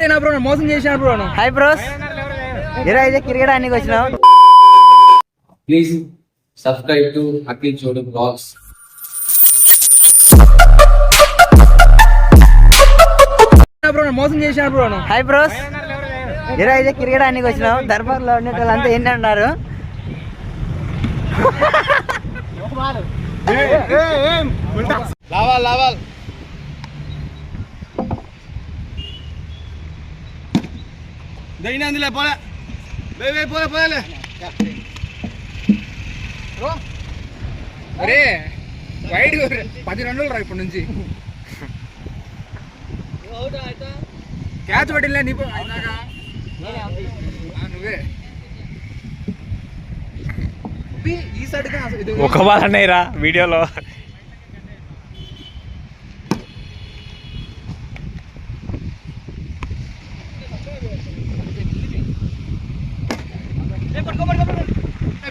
మోసం చేసిన bro hi bros ఈరోజు అయితే క్రికెట్ ఆడడానికి వచ్చినాం ప్లీజ్ సబ్స్క్రైబ్ టు అఖిల్ చోడు బ్లాగ్స్ మోసం చేసిన బ్రో హాయ్ బ్రోస్ ఈరోజు అయితే క్రికెట్ ఆడడానికి వచ్చినాం దర్బార్లో ఉండే వాళ్ళంతా ఏంటన్నారు దైనా అందులే పోలే వే వే పోలే పోలే అరే వైడ్ పది రన్నులు రా ఇప్పటి నుంచి క్యాచ్ పట్టిలే నీ పో- అయినాక. ఆ, నువ్వే ఈ సైడ్ ఒక బాల్ అన్నాయిరా వీడియోలో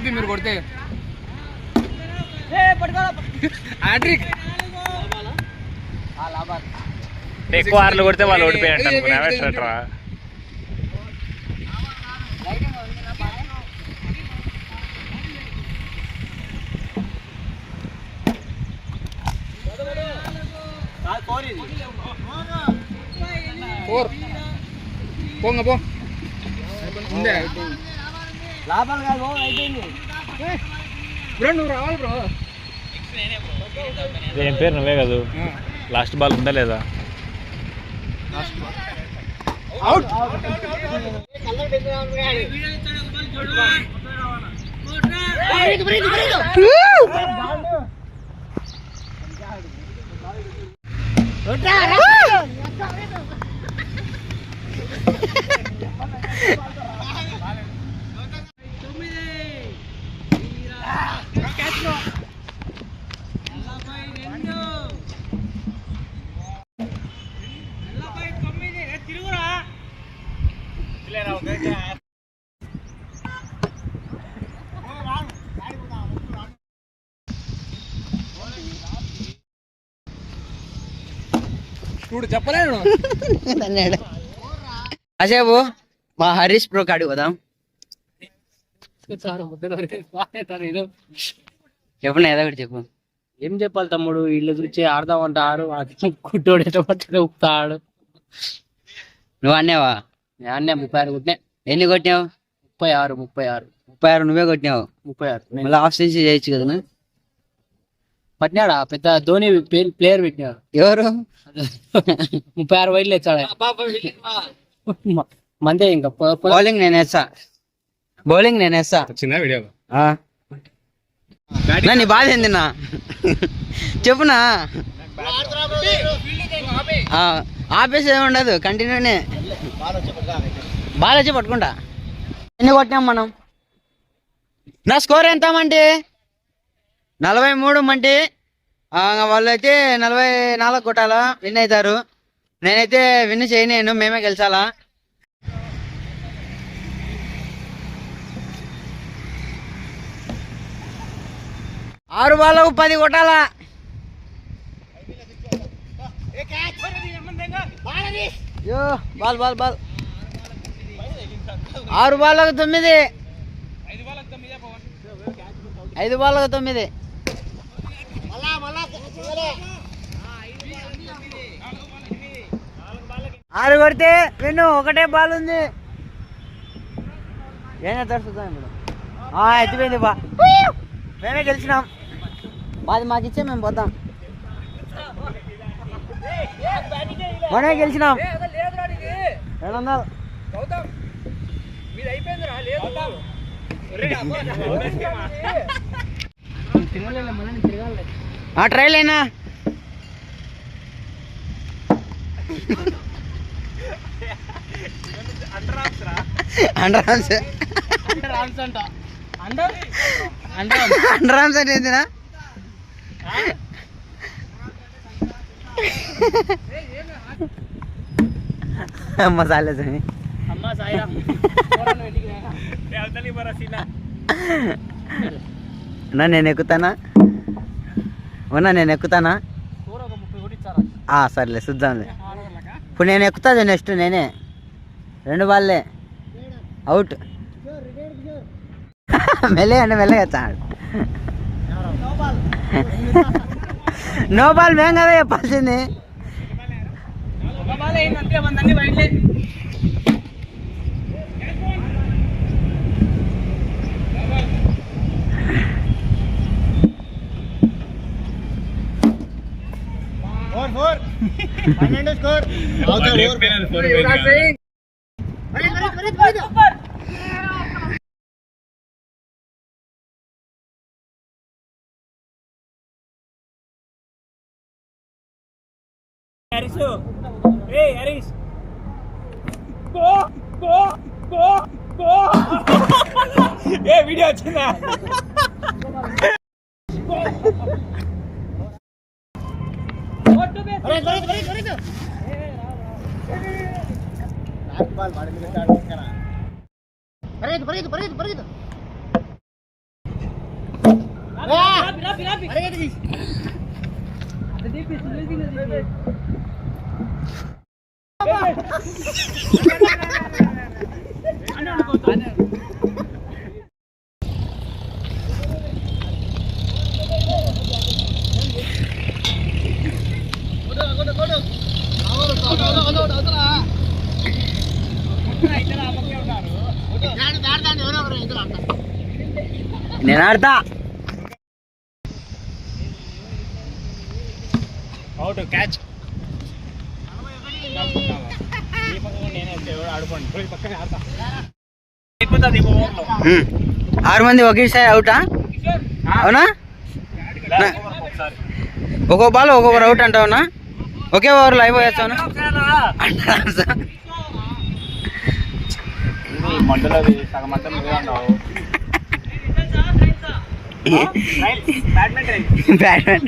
మీరు కొడితే హ్యాట్రిక్ ఎక్కువ ఆర్లు కొడితే వాళ్ళు ఓడిపోయినట్టు అనుకున్నా. ఫోర్. పోంగ పో. ఉందే లాభాలు కాదు అయిపోయింది. బ్రో నువ్వు రావాలి బ్రో. ఏం పేరు నువ్వే కదా లాస్ట్ బాల్ ఉందా లేదా అవుట్ చూడు చెప్పలేను కాసేపు. మా హరీష్ ప్రో కాడికి పోదాం. చెప్పు ఏదో ఒకటి చెప్పు. ఏం చెప్పాలి తమ్ముడు? వీళ్ళు చూసి ఆడదామంటారు కుట్టోడు ఎట్లా పట్టుకుని ఊపుతాడు. నువ్వు అన్నావా? నేను అన్నీ ముప్పై ఆరు కొట్టినా. ఎన్ని కొట్టినావు? ముప్పై ఆరు ముప్పై ఆరు. ముప్పై ఆరు నువ్వే కొట్టినావు? ముప్పై ఆరు. మళ్ళీ ఆఫ్ సెంచరీ చేయొచ్చు కదా? పట్టినాడా? పెద్ద ధోని ప్లేయర్ పెట్టినాడు. ఎవరు? ముప్పై ఆరు వైడ్లు వచ్చాడు మందే ఇంకా. బౌలింగ్ నేను వేస్తా. బౌలింగ్ నేను వేస్తా. చిన్న వీడియో? ఆ. నా నీ బాధ ఏంది నా చెప్పునా ఆ, ఆపేసి ఏమి ఉండదు కంటిన్యూనే. బాగా వచ్చి పట్టుకుంటా. ఎన్ని కొట్టినాం మనం? నా స్కోర్ ఎంత మంటి? నలభై మూడు మంటి. ఆ, వాళ్ళైతే నలభై నాలుగు కొట్టాలా విన్ అవుతారు. నేనైతే విన్ చేయలేను మేమే గెలిచాలా. ఆరు బాళ్ళకు పది కొట్టాలా. అయ్యో, బాల్ బాల్ బాల్. ఆరు బాళ్ళకు తొమ్మిది. ఐదు బాళ్ళకు తొమ్మిది ఆరు కొడితే విన్ను ఒకటే బాల్ ఉంది. ఏం చేస్తారు చూద్దాం ఇప్పుడు? ఆ, ఎత్తిపోయింది బా. మేమే గెలిచినాం. మాది మాకు ఇచ్చే మేము పోతాం. మనమే గెలిచినాం. వందలు ఆ ట్రైల్ అయినా అండర్ ఆర్మ్స్ అండర్ ఆర్మ్స్ అంట అండర్ అండర్ అండర్ ఆర్మ్స్ అంటే. ఏంటినా అమ్మ చాలే స్వామి అమ్మ సాయిరా అన్నా నేను ఎక్కుతానా ఉన్నా నేను ఎక్కుతానా కూర ఒక ముప్పై కొట్టి ఇచ్చారా ఆ, సర్లే చూద్దాంలే ఇప్పుడు నేను ఎక్కుతా నెక్స్ట్ నేనే రెండు బాల్లే అవుట్ మెల్లగా అంటే మెల్లగా చాడు నో బాల్ మేము కదా చెప్పాల్సింది ఫోర్ ఫోర్ పన్నెండు స్కోర్ నేను ఆడతా అవుట్ క్యాచ్ ఆడుకోండి నేను ఆడతా. అవుట్ క్యాచ్ ఆరు మంది ఒకేసారి అవుటా అవునా ఒక్కో బాల్ ఒక్కొక్కరు అవుట్ అంటావునా ఒకే ఓవర్లో అయిపోయేస్తావునా ఉన్నావు బ్యాడ్మింటన్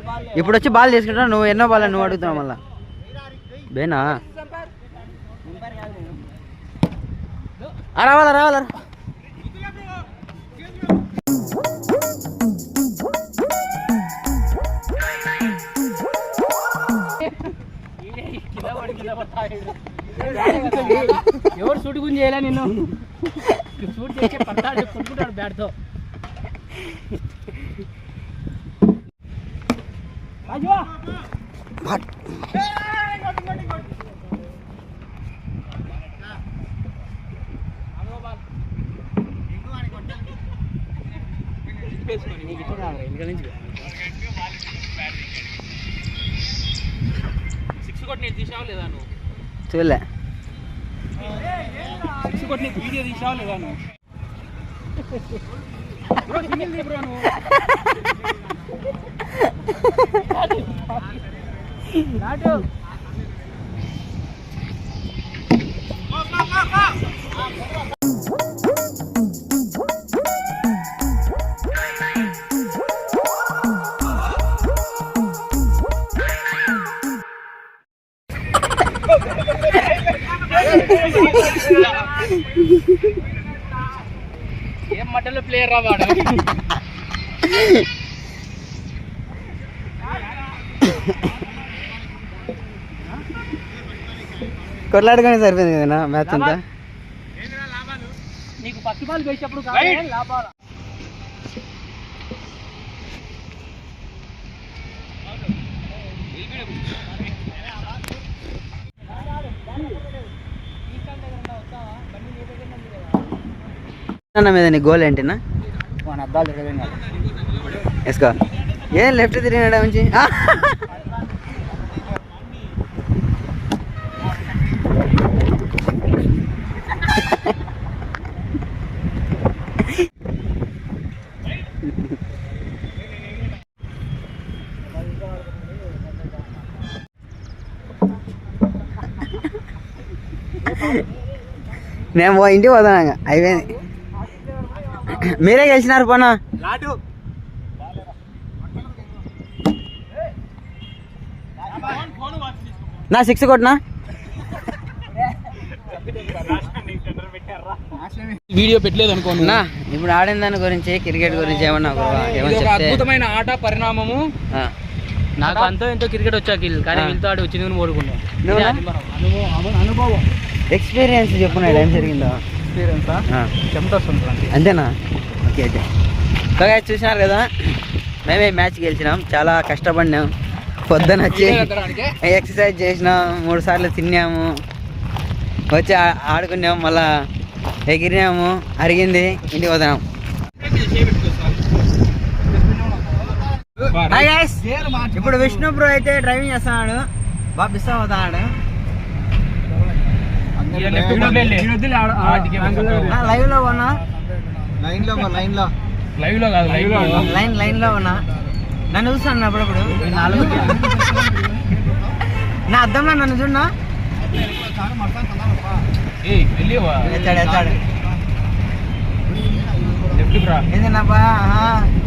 ఇప్పుడు వచ్చి బాల్ తీసుకుంటా నువ్వు ఎన్నో బాల్ నువ్వు అడుగుతున్నావు మళ్ళా. బేనా? రావాలా రావాలా? ఎవరు షూట్ గురించి చేయలే నిన్ను? షూట్ చేసి పట్టాడు కొట్టుకుంటాడు బ్యాట్తో. నుంచి సిక్స్ కొట్టి వీడియో తీసావు లేదా నువ్వు బ్రో సింగిల్ బ్రో నువ్వు ఏం మటన్లో ప్లేయర్ రా వాడు? కొట్లాడుకొని సరిపోయింది కదా మ్యాచ్ అంతా? నీకు బాల్ లాభాల మీద నీ గోల్ ఏంటినా? మన అద్దాలు ఏం లెఫ్ట్ తిరిగినాడా ఉంచి? నేను పో- ఇంటికి పోతాను. అయిపోయింది మీరే గెలిచినారు పోనా నా సిక్స్ కొట్టినా వీడియో పెట్టలేదు అనుకో నా ఇప్పుడు ఆడిన దాని గురించి క్రికెట్ గురించి ఏమన్నా అద్భుతమైన ఆట పరిణామము. నాకు అంతో ఎంతో క్రికెట్ వచ్చా కిల్ కానీ. వీళ్ళతో ఆడి వచ్చింది కానీ ఓడుకున్నాం నువ్వునా? ఇదే అనుభవం. ఎక్స్పీరియన్స్ చెప్పు ఏం జరిగిందో. ఎక్స్పీరియన్స్ వస్తుంది. అంతేనా? Okay okay. సో guys, చూసినారు కదా? మేమే మ్యాచ్ గెలిచినాం. చాలా కష్టపడినాం. పొద్దున వచ్చి? ఎక్సర్సైజ్ చేసినాం. మూడు సార్లు తిన్నాము. వచ్చి ఆడుకున్నాం. మళ్ళా ఎగిరినాము. అరిగింది. ఇంటికి పోతున్నాం. ఇప్పుడు విష్ణు బ్రో అయితే డ్రైవింగ్ చేస్తున్నాడు. బాగా మిస్ లైవ్లో ఉన్నా లైన్లో లైన్లో లైవ్లో కాదు లైవ్లో లైన్ లైన్లో ఉన్నా నన్ను చూస్తాను అప్పుడప్పుడు నాలుగు నా అద్దంలో నన్ను చూడనా ఏయ్ ఎత్తాడు ఎత్తాడు లెఫ్ట్ రా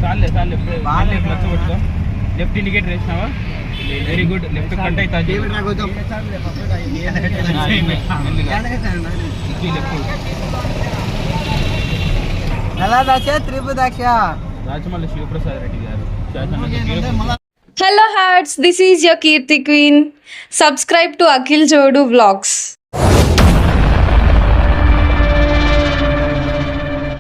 చాలే లెఫ్ట్ ఇండికేటర్ వేసినావా వెరీ గుడ్ లెఫ్ట్ కంటే దాక్ష రాజమల్లి శివప్రసాద్ రెడ్డి గారు Hello, Hearts. This is your Kirti Queen. Subscribe to Akhil Jodu Vlogs.